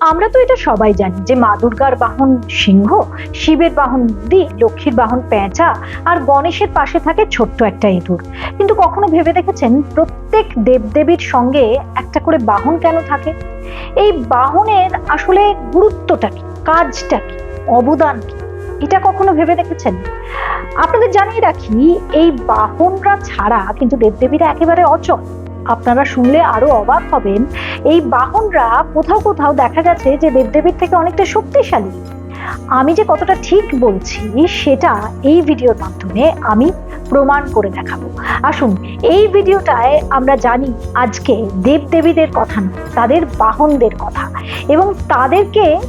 আমরা তো এটা সবাই জানি যে মা দুর্গার বাহন সিংহ, শিবের বাহন নন্দী লক্ষ্মীর বাহন পেঁচা, আর গণেশের পাশে থাকে ছোট্ট একটা ইঁদুর। কিন্তু কখনো ভেবে দেখেছেন প্রত্যেক দেবদেবীর সঙ্গে একটা করে বাহন কেন থাকে? এই বাহনের আসলে গুরুত্বটা কি? কাজটা কি? অবদান কি? এটা কখনো ভেবে দেখেছেন? আপনাদের জানিয়ে রাখি, এই বাহনরা ছাড়া কিন্তু দেবদেবীরা একেবারে অচল। আপনারা শুনলে আরও অবাক হবেন। এই বাহনরা কোথাও কোথাও দেখা গেছে যে দেবদেবীর থেকে অনেকটা শক্তিশালী। আমি যে কতটা ঠিক বলছি, সেটা এই ভিডিওর মাধ্যমে আমি প্রমাণ করে দেখাবো। আসুন, এই ভিডিওটায় আমরা জানি আজকে দেবদেবীদের কথা না তাদের বাহনদের কথা। এবং তাদেরকে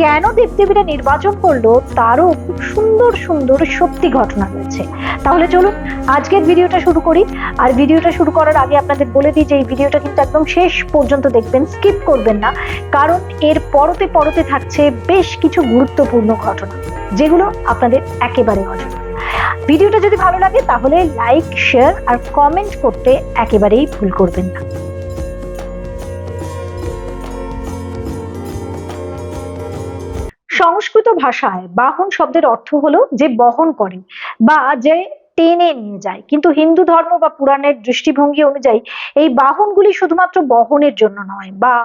কেন দেবদেবীরা নির্বাচন করল তারও খুব সুন্দর সুন্দর সত্যি ঘটনা রয়েছে তাহলে চলুন আজকের ভিডিওটা শুরু করি। আর ভিডিওটা শুরু করার আগে আপনাদের বলে দিই যে এই ভিডিওটা কিন্তু একদম শেষ পর্যন্ত দেখবেন, স্কিপ করবেন না। কারণ এর পরতে পরতে থাকছে বেশ কিছু গুরুত্বপূর্ণ ঘটনা, যেগুলো আপনাদের একেবারে অজানা। ভিডিওটা যদি ভালো লাগে তাহলে লাইক, শেয়ার আর কমেন্ট করতে একেবারেই ভুল করবেন না। সংস্কৃত ভাষায় বাহন শব্দের অর্থ হলো যে বহন করে বা যে টেনে নিয়ে যায়। কিন্তু হিন্দু ধর্ম বা পুরাণের দৃষ্টিভঙ্গি অনুযায়ী এই বাহনগুলি শুধুমাত্র বহনের জন্য নয় বা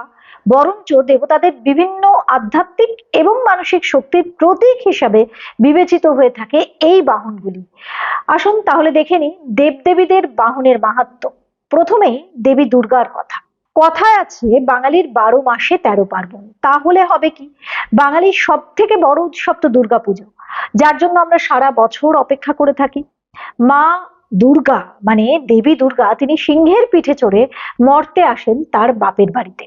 বরঞ্চ দেবতাদের বিভিন্ন আধ্যাত্মিক এবং মানসিক শক্তির প্রতীক হিসাবে বিবেচিত হয়ে থাকে এই বাহনগুলি। আসুন তাহলে দেখে নিই দেবদেবীদের বাহনের মাহাত্ম্য প্রথমেই দেবী দুর্গার কথা। কথায় আছে, বাঙালির বারো মাসে তেরো পার্বণ। তাহলে হবে কি? বাঙালির সব থেকে বড় উৎসব তো দুর্গাপুজো। যার জন্য আমরা সারা বছর অপেক্ষা করে থাকি। মা দুর্গা মানে দেবী দুর্গা, তিনি সিংহের পিঠে চড়ে মর্তে আসেন তার বাপের বাড়িতে।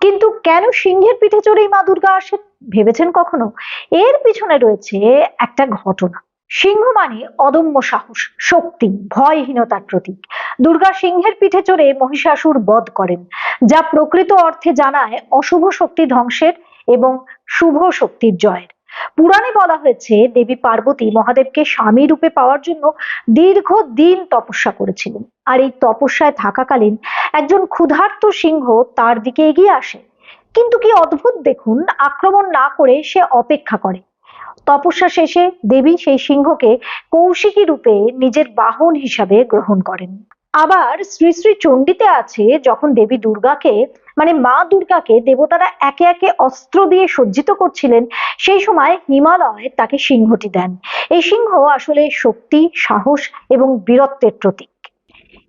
কিন্তু কেন সিংহের পিঠে চড়েই মা দুর্গা আসেন? ভেবেছেন কখনো? এর পিছনে রয়েছে একটা ঘটনা। সিংহ মানে অদম্য সাহস, শক্তি, ভয়হীনতার প্রতীক। দুর্গা সিংহের পিঠে চড়ে মহিষাসুর বধ করেন, যা প্রকৃত অর্থে জানায় অশুভ শক্তি ধ্বংসের এবং শুভ শক্তির জয়ের। পুরাণে বলা হয়েছে, দেবী পার্বতী মহাদেবকে স্বামী রূপে পাওয়ার জন্য দীর্ঘ দিন তপস্যা করেছিলেন। আর এই তপস্যায় থাকাকালীন একজন ক্ষুধার্ত সিংহ তার দিকে এগিয়ে আসে। কিন্তু কি অদ্ভুত দেখুন, আক্রমণ না করে সে অপেক্ষা করে। তপস্যা শেষে দেবী সেই সিংহকে কৌশিকী রূপে নিজের বাহন হিসাবে গ্রহণ করেন। আবার শ্রী শ্রী চণ্ডীতে আছে যখন দেবী দুর্গাকে মানে মা দুর্গাকে দেবতারা একে একে অস্ত্র দিয়ে সজ্জিত করছিলেন, সেই সময় হিমালয় তাকে সিংহটি দেন। এই সিংহ আসলে শক্তি, সাহস এবং বীরত্বের প্রতীক।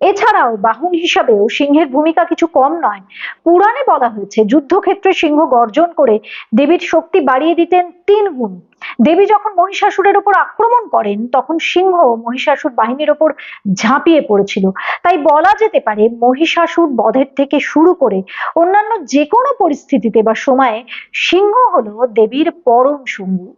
এছাড়াও বাহন হিসাবেও সিংহের ভূমিকা কিছু কম নয়। পুরাণে বলা হয়েছে, যুদ্ধক্ষেত্রে সিংহ গর্জন করে দেবীর শক্তি বাড়িয়ে দিতেন তিন গুণ। দেবী যখন মহিষাসুরের ওপর আক্রমণ করেন, তখন সিংহ মহিষাসুর বাহিনীর উপর ঝাঁপিয়ে পড়েছিল। তাই বলা যেতে পারে, মহিষাসুর বধের থেকে শুরু করে অন্যান্য যে কোনো পরিস্থিতিতে বা সময়ে সিংহ হলো দেবীর পরম সঙ্গী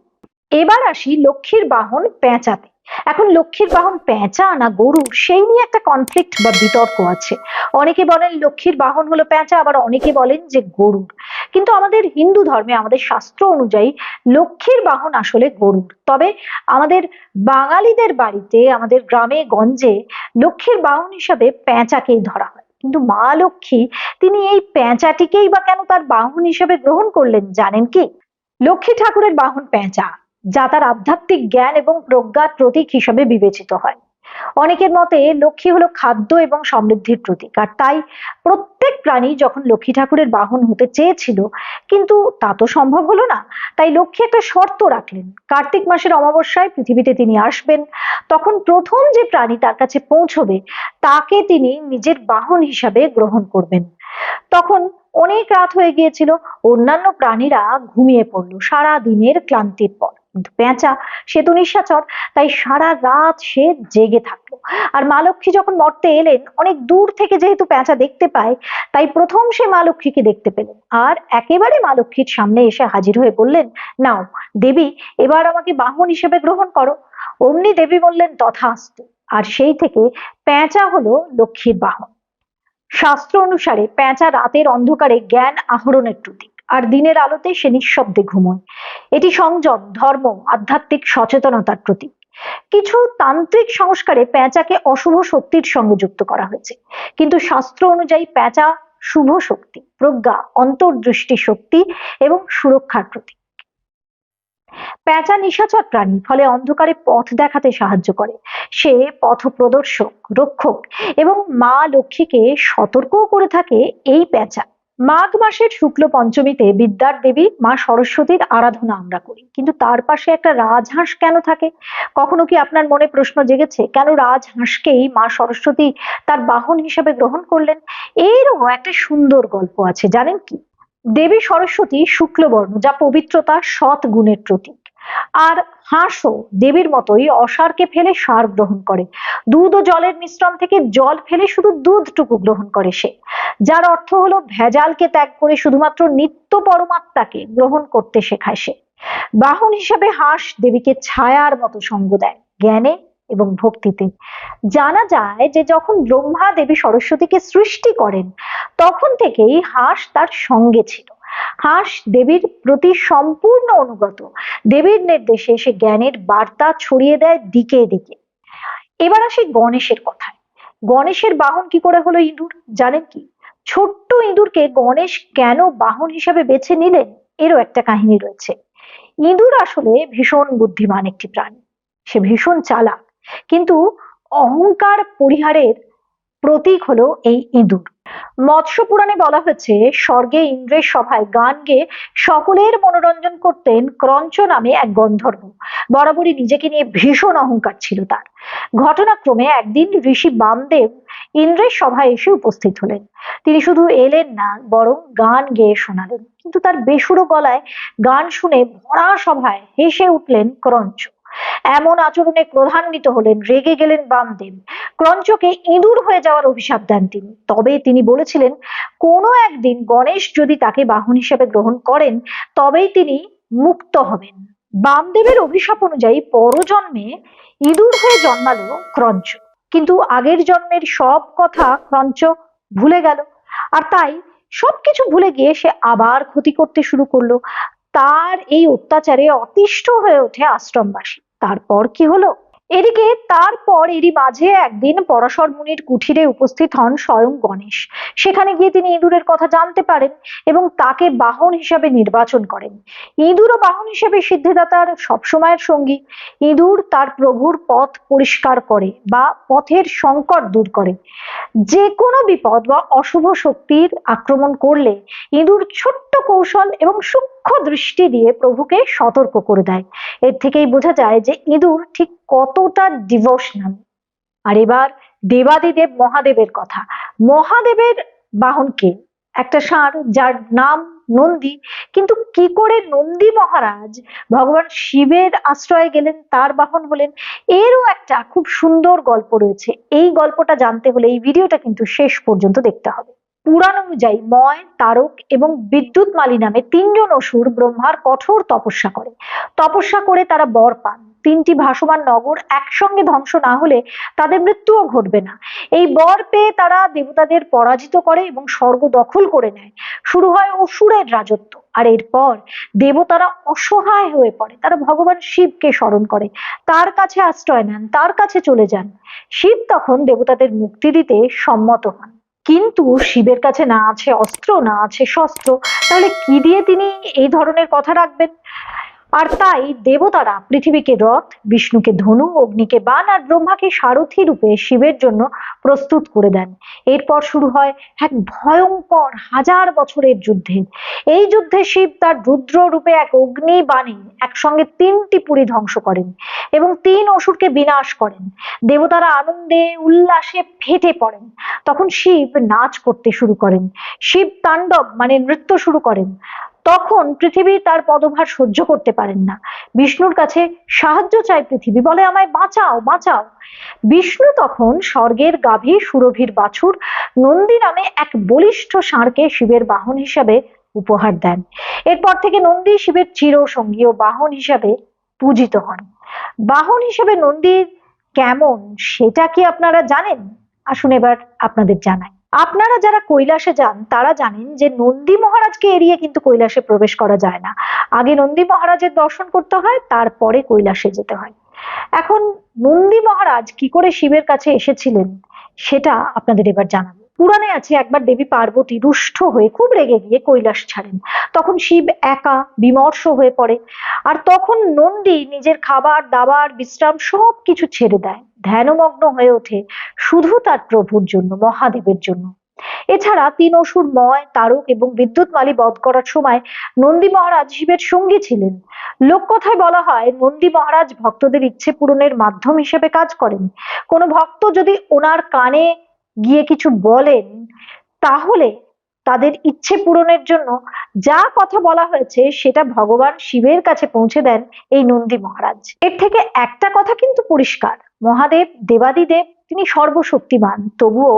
এবার আসি লক্ষ্মীর বাহন পেঁচাতে। এখন লক্ষ্মীর বাহন পেঁচা না গরু, সেই নিয়ে একটা কনফ্লিক্ট বা বিতর্ক আছে। অনেকে বলেন লক্ষ্মীর বাহন হলো পেঁচা, আবার অনেকে বলেন যে গরুর কিন্তু আমাদের হিন্দু ধর্মে, আমাদের শাস্ত্র অনুযায়ী লক্ষ্মীর বাহন আসলে গরুর তবে আমাদের বাঙালিদের বাড়িতে, আমাদের গ্রামে, গঞ্জে লক্ষ্মীর বাহন হিসাবে পেঁচাকেই ধরা হয়। কিন্তু মা লক্ষ্মী, তিনি এই পেঁচাটিকেই বা কেন তার বাহন হিসেবে গ্রহণ করলেন জানেন কি? লক্ষ্মী ঠাকুরের বাহন পেঁচা। যা তার আধ্যাত্মিক জ্ঞান এবং প্রজ্ঞার প্রতীক হিসাবে বিবেচিত হয়। অনেকের মতে লক্ষ্মী হলো খাদ্য এবং সমৃদ্ধির প্রতীক, আর তাই প্রত্যেক প্রাণী যখন লক্ষ্মী ঠাকুরের বাহন হতে চেয়েছিল, কিন্তু তা তো সম্ভব হলো না। তাই লক্ষ্মী একটা শর্ত রাখলেন। কার্তিক মাসের অমাবস্যায় পৃথিবীতে তিনি আসবেন। তখন প্রথম যে প্রাণী তার কাছে পৌঁছবে, তাকে তিনি নিজের বাহন হিসাবে গ্রহণ করবেন। তখন অনেক রাত হয়ে গিয়েছিল, অন্যান্য প্রাণীরা ঘুমিয়ে পড়ল। সারা দিনের ক্লান্তির পর। পেঁচা সে তো নিঃস্বাচর তাই সারা রাত সে জেগে থাকল। আর মা লক্ষ্মী যখন মর্তে এলেন, অনেক দূর থেকে যেহেতু পেঁচা দেখতে পায়, তাই প্রথম সে মা লক্ষ্মীকে দেখতে পেলেন। আর একেবারে মা লক্ষ্মীর সামনে এসে হাজির হয়ে বললেন, নাও, দেবী, এবার আমাকে বাহন হিসেবে গ্রহণ করো। অমনি দেবী বললেন, তথাস্তু। আর সেই থেকে পেঁচা হলো লক্ষ্মীর বাহন। শাস্ত্র অনুসারে পেঁচা রাতের অন্ধকারে জ্ঞান আহরণের প্রতীক। আর দিনের আলোতে সে নিঃশব্দে ঘুমোয়। এটি সংযম, ধর্ম, আধ্যাত্মিক সচেতনতার প্রতীক। কিছু তান্ত্রিক সংস্কারে পেঁচাকে অশুভ শক্তির সঙ্গে যুক্ত করা হয়েছে। কিন্তু শাস্ত্র অনুযায়ী পেঁচা শুভ শক্তি, প্রজ্ঞা, অন্তর্দৃষ্টি শক্তি এবং সুরক্ষার প্রতীক। প্যাঁচা নিশাচর প্রাণী, ফলে অন্ধকারে পথ দেখাতে সাহায্য করে। সে পথ প্রদর্শক রক্ষক এবং মা লক্ষ্মীকে সতর্কও করে থাকে এই প্যাঁচা। মাঘ মাসের শুক্ল পঞ্চমীতে বিদ্যার দেবী মা সরস্বতীর আরাধনা আমরা করি। কিন্তু তার পাশে একটা রাজহাঁস কেন থাকে? কখনো কি আপনার মনে প্রশ্ন জেগেছে, কেন রাজহাঁসকেই মা সরস্বতী তার বাহন হিসেবে গ্রহণ করলেন? এরও একটা সুন্দর গল্প আছে, জানেন কি? দেবী সরস্বতী শুক্লবর্ণ, যা পবিত্রতা, সৎ গুণের প্রতীক। আর হাঁসও দেবীর মতোই অসারকে ফেলে সার গ্রহণ করে। দুধ ও জলের মিশ্রণ থেকে জল ফেলে শুধু দুধটুকু গ্রহণ করে সে। যার অর্থ হলো ভেজালকে ত্যাগ করে শুধুমাত্র নিত্য পরমাত্মাকে গ্রহণ করতে শেখায় সে। বাহন হিসেবে হাঁস দেবীকে ছায়ার মতো সঙ্গ দেয় জ্ঞানে এবং ভক্তিতে। জানা যায় যে যখন ব্রহ্মা দেবী সরস্বতীকে সৃষ্টি করেন, তখন থেকেই হাঁস তার সঙ্গে ছিল। হাঁস দেবীর প্রতি সম্পূর্ণ অনুগত। দেবীর নির্দেশে সে জ্ঞানের বার্তা ছড়িয়ে দেয় দিকে দিকে। এবার আসি গণেশের কথায়। গণেশের বাহন কি করে হলো ইঁদুর, জানেন কি? ছোট্ট ইঁদুরকে গণেশ কেন বাহন হিসাবে বেছে নিলেন? এরও একটা কাহিনী রয়েছে। ইঁদুর আসলে ভীষণ বুদ্ধিমান একটি প্রাণী। সে ভীষণ চালাক। কিন্তু অহংকার পরিহারের প্রতীক হলো এই ইঁদুর। মৎস্য পুরাণে বলা হয়েছে, স্বর্গে ইন্দ্রের সভায় গান গেয়ে সকলের মনোরঞ্জন করতেন ক্রঞ্চ নামে এক গন্ধর্ব। বরাবরই নিজেকে নিয়ে ভীষণ অহংকার ছিল তার। ঘটনাক্রমে একদিন ঋষি বামদেব ইন্দ্রের সভায় এসে উপস্থিত হলেন। তিনি শুধু এলেন না, বরং গান গেয়ে শোনালেন। কিন্তু তার বেসুরো গলায় গান শুনে ভরা সভায় হেসে উঠলেন ক্রঞ্চ। এমন আচরণে ক্রধান্বিত হলেন, রেগে গেলেন বামদেব। ক্রঞ্চকে ইঁদুর হয়ে যাওয়ার অভিশাপ দেন তিনি। তবে তিনি বলেছিলেন, কোনো একদিন গণেশ যদি তাকে বাহন হিসেবে গ্রহণ করেন, তবেই তিনি মুক্ত হবেন। বামদেবের অভিশাপ অনুযায়ী পরজন্মে ইঁদুর হয়ে জন্মালো ক্রঞ্চ। কিন্তু আগের জন্মের সব কথা ক্রঞ্চ ভুলে গেল। আর তাই সবকিছু ভুলে গিয়ে সে আবার ক্ষতি করতে শুরু করল। তার এই অত্যাচারে অতিষ্ঠ হয়ে ওঠে আশ্রমবাসী। তারপর কি হলো? এদিকে তারপর এরই মাঝে একদিন পরাশর মুনির কুঠিরে উপস্থিত হন স্বয়ং গণেশ। সেখানে গিয়ে তিনি ইঁদুরের কথা জানতে পারেন এবং তাকে বাহন হিসাবে নির্বাচন করেন। ইঁদুরও বাহন হিসেবে সিদ্ধিদাতার সবসময়ের সঙ্গী। ইঁদুর তার প্রভুর পথ পরিষ্কার করে বা পথের সংকট দূর করে। যে কোনো বিপদ বা অশুভ শক্তির আক্রমণ করলে ইঁদুর ছোট্ট কৌশল এবং সূক্ষ্ম দৃষ্টি দিয়ে প্রভুকে সতর্ক করে দেয়। এর থেকেই বোঝা যায় যে ইঁদুর ঠিক কতটা ডিভোশনাল আর এবার দেবাদিদেব মহাদেবের কথা। মহাদেবের বাহনকে একটা ষাঁড়, যার নাম নন্দী। কিন্তু কি করে নন্দী মহারাজ ভগবান শিবের আশ্রয়ে গেলেন, তার বাহন হলেন? এরও একটা খুব সুন্দর গল্প রয়েছে। এই গল্পটা জানতে হলে এই ভিডিওটা কিন্তু শেষ পর্যন্ত দেখতে হবে। পুরাণ অনুযায়ী ময়, তারক এবং বিদ্যুৎ মালি নামে তিনজন অসুর ব্রহ্মার কঠোর তপস্যা করে। তপস্যা করে তারা বর পান। তিনটি ভাসমান নগর একসঙ্গে ধ্বংস না হলে তাদের মৃত্যুও ঘটবে না। এই বর পেয়ে তারা দেবতাদের পরাজিত করে এবং স্বর্গ দখল করে নেয়। শুরু হয় অসুরের রাজত্ব। আর এরপর দেবতারা অসহায় হয়ে পড়ে। তারা ভগবান শিবকে স্মরণ করে। তার কাছে আশ্রয় নেন, তার কাছে চলে যান। শিব তখন দেবতাদের মুক্তি দিতে সম্মত হন। কিন্তু শিবের কাছে না আছে অস্ত্র, না আছে শস্ত্র, তাহলে কি দিয়ে তিনি এই ধরনের কথা রাখবেন? আর তাই দেবতারা পৃথিবীকে রথ, বিষ্ণুকে ধনু, অগ্নিকে বান আর ব্রহ্মাকে সারথি রূপে শিবের জন্য প্রস্তুত করে দেন। এরপর শুরু হয় এক ভয়ঙ্কর হাজার বছরের যুদ্ধে। এই যুদ্ধে শিব তার রুদ্র রূপে এক অগ্নি বাণী একসঙ্গে তিনটি পুরী ধ্বংস করেন এবং তিন অসুরকে বিনাশ করেন। দেবতারা আনন্দে, উল্লাসে ফেটে পড়েন। তখন শিব নাচ করতে শুরু করেন। শিব তাণ্ডব মানে নৃত্য শুরু করেন। তখন পৃথিবী তার পদভার সহ্য করতে পারেন না। বিষ্ণুর কাছে সাহায্য চায় পৃথিবী, বলে আমায় বাঁচাও বাঁচাও। বিষ্ণু তখন স্বর্গের গাভী সুরভির বাছুর নন্দী নামে এক বলিষ্ঠ ষাঁড়কে শিবের বাহন হিসাবে উপহার দেন। এরপর থেকে নন্দী শিবের চিরসঙ্গী ও বাহন হিসাবে পূজিত হন। বাহন হিসেবে নন্দীর কেমন, সেটা কি আপনারা জানেন? আসুন এবার আপনাদের জানাই। আপনারা যারা কৈলাসে যান, তারা জানেন যে নন্দী মহারাজকে এড়িয়ে কিন্তু কৈলাসে প্রবেশ করা যায় না। আগে নন্দী মহারাজের দর্শন করতে হয়, তারপরে কৈলাসে যেতে হয়। এখন নন্দী মহারাজ কি করে শিবের কাছে এসেছিলেন, সেটা আপনাদের এবার জানাব। পুরাণে আছে, একবার দেবী পার্বতী রুষ্ট হয়ে খুব রেগে গিয়ে কৈলাস ছাড়েন। তখন শিব একা বিমর্ষ হয়ে পড়ে, আর তখন নন্দী নিজের খাবার, দাবার, বিশ্রাম সব কিছু ছেড়ে দেয়। ধ্যানমগ্ন হয়ে ওঠে শুধু তার প্রভুর জন্য, মহাদেবের জন্য। এছাড়া তিন অসুর ময়, তারক এবং বিদ্যুৎ মালি বধ করার সময় নন্দী মহারাজ শিবের সঙ্গী ছিলেন। লোককথায় বলা হয়, নন্দী মহারাজ ভক্তদের ইচ্ছে পূরণের মাধ্যম হিসেবে কাজ করেন। কোনো ভক্ত যদি ওনার কানে গিয়ে কিছু বলেন, তাহলে তাদের ইচ্ছে পূরণের জন্য যা কথা বলা হয়েছে সেটা ভগবান শিবের কাছে পৌঁছে দেন এই নন্দী মহারাজ। এর থেকে একটা কথা কিন্তু পরিষ্কার। মহাদেব, দেবাদিদেব, তিনি সর্বশক্তিমান। তবুও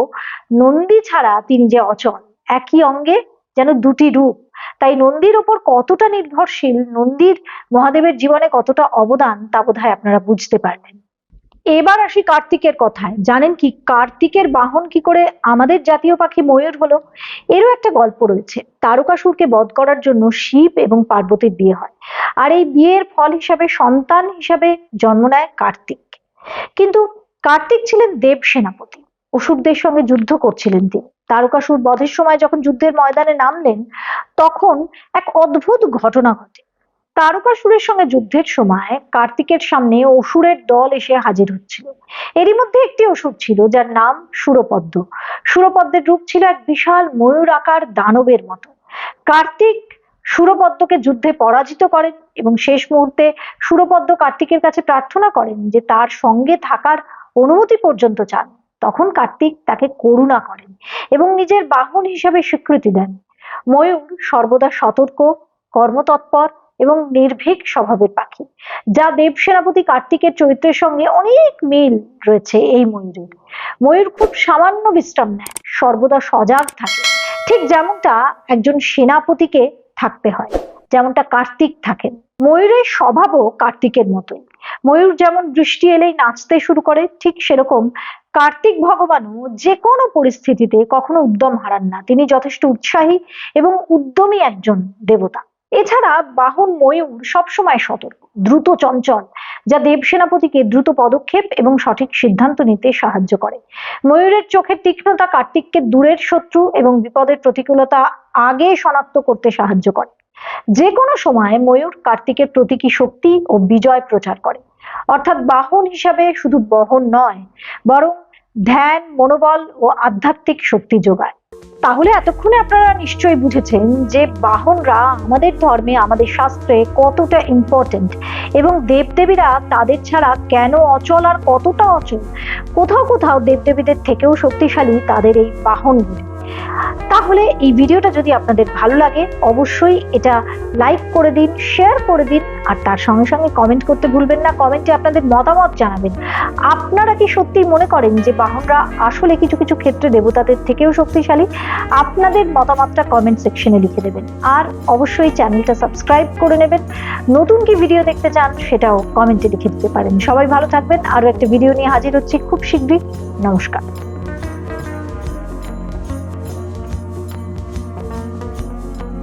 নন্দী ছাড়া তিনি যে অচল, একই অঙ্গে যেন দুটি রূপ। তাই নন্দীর ওপর কতটা নির্ভরশীল, নন্দীর মহাদেবের জীবনে কতটা অবদান, তা বোধহয় আপনারা বুঝতে পারবেন। এবার আসি কার্তিকের কথায়। জানেন কি, কার্তিকের বাহন কি করে আমাদের জাতীয় পাখি ময়ূর হলো? এরও একটা গল্প রয়েছে। তারকাসুরকে বধ করার জন্য শিব এবং পার্বতীর বিয়ে হয়। আর এই বিয়ের ফল হিসাবে সন্তান হিসাবে জন্ম নেয় কার্তিক। কিন্তু কার্তিক ছিলেন দেব সেনাপতি। অসুরদের সঙ্গে যুদ্ধ করছিলেন তিনি। তারকাসুর বধের সময় যখন যুদ্ধের ময়দানে নামলেন, তখন এক অদ্ভুত ঘটনা ঘটে। তারকাসুরের সঙ্গে যুদ্ধের সময় কার্তিকের সামনে অসুরের দল এসে হাজির হচ্ছিল। এরই মধ্যে একটি অসুর ছিল যার নাম সুরপদ্ম। সুরপদ্মের রূপ ছিল এক বিশাল ময়ূর আকার দানবের মতো। কার্তিক সুরপদ্মকে যুদ্ধে পরাজিত করেন এবং শেষ মুহূর্তে সুরপদ্ম কার্তিকের কাছে প্রার্থনা করেন যে তার সঙ্গে থাকার অনুমতি পর্যন্ত চান। তখন কার্তিক তাকে করুণা করেন এবং নিজের বাহন হিসাবে স্বীকৃতি দেন। ময়ূর সর্বদা সতর্ক, কর্মতৎপর এবং নির্ভীক স্বভাবের পাখি, যা দেব সেনাপতি কার্তিকের চরিত্রের সঙ্গে অনেক মিল রয়েছে এই ময়ূরের ময়ূর খুব সামান্য বিশ্রাম নেয়, সর্বদা সজাগ থাকে। ঠিক যেমনটা একজন সেনাপতিকে থাকতে হয়, যেমনটা কার্তিক থাকেন। ময়ূরের স্বভাবও কার্তিকের মতোই। ময়ূর যেমন বৃষ্টি এলেই নাচতে শুরু করে, ঠিক সেরকম কার্তিক ভগবানও যে কোনো পরিস্থিতিতে কখনো উদ্যম হারান না। তিনি যথেষ্ট উৎসাহী এবং উদ্যমী একজন দেবতা। এছাড়া বাহন ময়ূর সবসময় সতর্ক, দ্রুত চঞ্চল, যা দেব সেনাপতিকে দ্রুত পদক্ষেপ এবং সঠিক সিদ্ধান্ত নিতে সাহায্য করে। ময়ূরের চোখের তীক্ষ্ণতা কার্তিককে দূরের শত্রু এবং বিপদের প্রতিকূলতা আগে শনাক্ত করতে সাহায্য করে। যে কোনো সময় ময়ূর কার্তিকের প্রতীকী শক্তি ও বিজয় প্রচার করে। অর্থাৎ বাহন হিসাবে শুধু বহন নয়, বরং ধ্যান, মনোবল ও আধ্যাত্মিক শক্তি যোগায়। তাহলে এতক্ষণে আপনারা নিশ্চয়ই বুঝেছেন যে বাহনরা আমাদের ধর্মে, আমাদের শাস্ত্রে কতটা ইম্পর্টেন্ট এবং দেবদেবীরা তাদের ছাড়া কেন অচল আর কতটা অচল? কোথাও কোথাও দেবদেবীদের থেকেও শক্তিশালী তাদের এই বাহনগুলি তাহলে এই ভিডিওটা যদি আপনাদের ভালো লাগে, অবশ্যই এটা লাইক করে দিন, শেয়ার করে দিন, আর তার সঙ্গে সঙ্গে কমেন্ট করতে ভুলবেন না, কমেন্টে আপনাদের মতামত জানাবেন। আপনারা কি সত্যি মনে করেন যে বাহনরা আসলে কিছু কিছু ক্ষেত্রে দেবতাদের থেকেও শক্তিশালী? আপনাদের মতামতটা কমেন্ট সেকশনে লিখে দেবেন। আর অবশ্যই চ্যানেলটা সাবস্ক্রাইব করে নেবেন। নতুন কি ভিডিও দেখতে চান সেটাও কমেন্টে লিখে দিতে পারেন। সবাই ভালো থাকবেন। আরও একটা ভিডিও নিয়ে হাজির হচ্ছি খুব শীঘ্রই। নমস্কার।